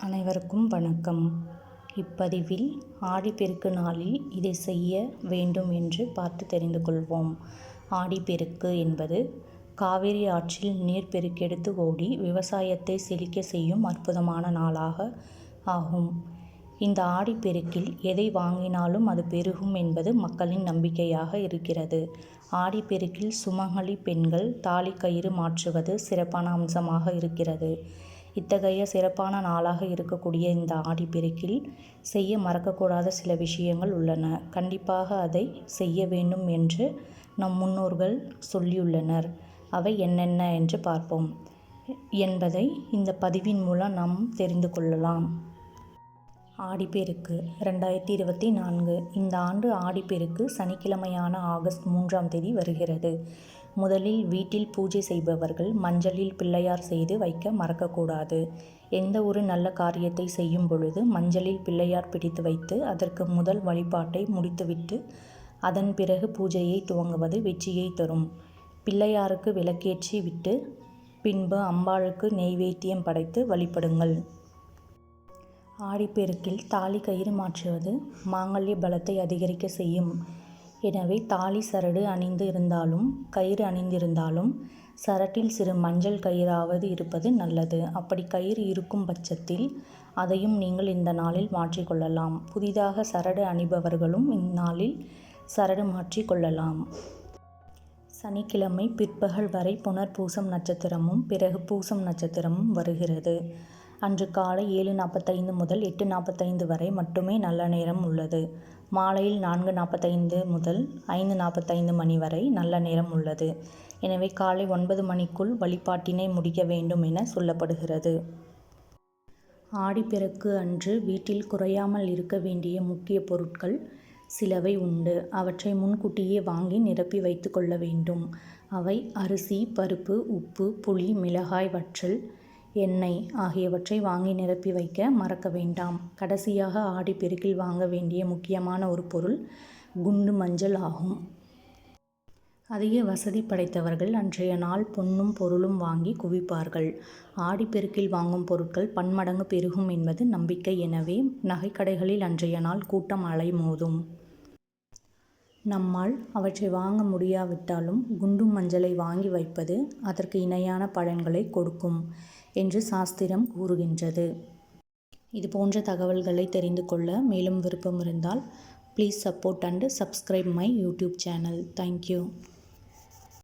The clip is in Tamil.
அனைவருக்கும் வணக்கம். இப்பதிவில் ஆடிப்பெருக்கு நாளில் இதை செய்ய வேண்டும் என்று பார்த்து தெரிந்து கொள்வோம். ஆடிப்பெருக்கு என்பது காவிரி ஆற்றில் நீர் பெருக்கெடுத்து ஓடி விவசாயத்தை செழிக்க செய்யும் அற்புதமான நாளாக ஆகும். இந்த ஆடிப்பெருக்கில் எதை வாங்கினாலும் அது பெருகும் என்பது மக்களின் நம்பிக்கையாக இருக்கிறது. ஆடிப்பெருக்கில் சுமங்கலி பெண்கள் தாலி கயிறு மாற்றுவது சிறப்பான அம்சமாக இருக்கிறது. இத்தகைய சிறப்பான நாளாக இருக்கக்கூடிய இந்த ஆடிப்பெருக்கில் செய்ய மறக்கக்கூடாத சில விஷயங்கள் உள்ளன. கண்டிப்பாக அதை செய்ய வேண்டும் என்று நம் முன்னோர்கள் சொல்லியுள்ளனர். அவை என்னென்ன என்று பார்ப்போம். என்பதை இந்த பதிவின் மூலம் நாம் தெரிந்து கொள்ளலாம். ஆடிப்பெருக்கு ரெண்டாயிரத்தி இருபத்தி நான்கு. இந்த ஆண்டு ஆடிப்பெருக்கு சனிக்கிழமையான ஆகஸ்ட் மூன்றாம் தேதி வருகிறது. முதலில் வீட்டில் பூஜை செய்பவர்கள் மஞ்சளில் பிள்ளையார் செய்து வைக்க மறக்கக்கூடாது. எந்த ஒரு நல்ல காரியத்தை செய்யும் பொழுது மஞ்சளில் பிள்ளையார் பிடித்து வைத்து அதற்கு முதல் வழிபாட்டை முடித்துவிட்டு அதன் பிறகு பூஜையை துவங்குவது வெற்றியை தரும். பிள்ளையாருக்கு விளக்கேற்றி விட்டு பின்பு அம்பாளுக்கு நெய்வேத்தியம் படைத்து வழிபடுங்கள். ஆடிப்பெருக்கில் தாலி கயிறு மாற்றுவது மாங்கல்ய பலத்தை அதிகரிக்க செய்யும். எனவே தாலி சரடு அணிந்து இருந்தாலும் கயிறு அணிந்திருந்தாலும் சரட்டில் சிறு மஞ்சள் கயிறாவது இருப்பது நல்லது. அப்படி கயிறு இருக்கும் பட்சத்தில் அதையும் நீங்கள் இந்த நாளில் மாற்றிக்கொள்ளலாம். புதிதாக சரடு அணிபவர்களும் இந்நாளில் சரடு மாற்றிக்கொள்ளலாம். சனிக்கிழமை பிற்பகல் வரை புனர்பூசம் நட்சத்திரமும் பிறகு பூசம் நட்சத்திரமும் வருகிறது. அன்று காலை ஏழு நாற்பத்தைந்து முதல் எட்டு நாற்பத்தைந்து வரை மட்டுமே நல்ல நேரம் உள்ளது. மாலையில் நான்கு நாற்பத்தைந்து முதல் ஐந்து நாற்பத்தைந்து மணி வரை நல்ல நேரம் உள்ளது. எனவே காலை ஒன்பது மணிக்குள் வழிபாட்டினை முடிக்க வேண்டும் என சொல்லப்படுகிறது. ஆடிப்பெருக்கு அன்று வீட்டில் குறையாமல் இருக்க வேண்டிய முக்கிய பொருட்கள் சிலவை உண்டு. அவற்றை முன்கூட்டியே வாங்கி நிரப்பி வைத்து கொள்ள வேண்டும். அவை அரிசி பருப்பு உப்பு புளி மிளகாய் வற்றல் எண்ணெய் ஆகியவற்றை வாங்கி நிரப்பி வைக்க மறக்க வேண்டாம். கடைசியாக ஆடிப்பெருக்கில் வாங்க வேண்டிய முக்கியமான ஒரு பொருள் குண்டு மஞ்சள் ஆகும். அதிக வசதி படைத்தவர்கள் அன்றைய நாள் பொன்னும் பொருளும் வாங்கி குவிப்பார்கள். ஆடிப்பெருக்கில் வாங்கும் பொருட்கள் பன்மடங்கு பெருகும் என்பது நம்பிக்கை. எனவே நகைக்கடைகளில் அன்றைய நாள் கூட்டம் அலைமோதும். நம்மால் அவற்றை வாங்க முடியாவிட்டாலும் குண்டு மஞ்சளை வாங்கி வைப்பது அதற்கு இணையான பலன்களை கொடுக்கும். என்று சாஸ்திரம் கூறுகின்றது. இது போன்ற தகவல்களை தெரிந்து கொள்ள மேலும் விருப்பம் இருந்தால் please support and subscribe my YouTube channel thank you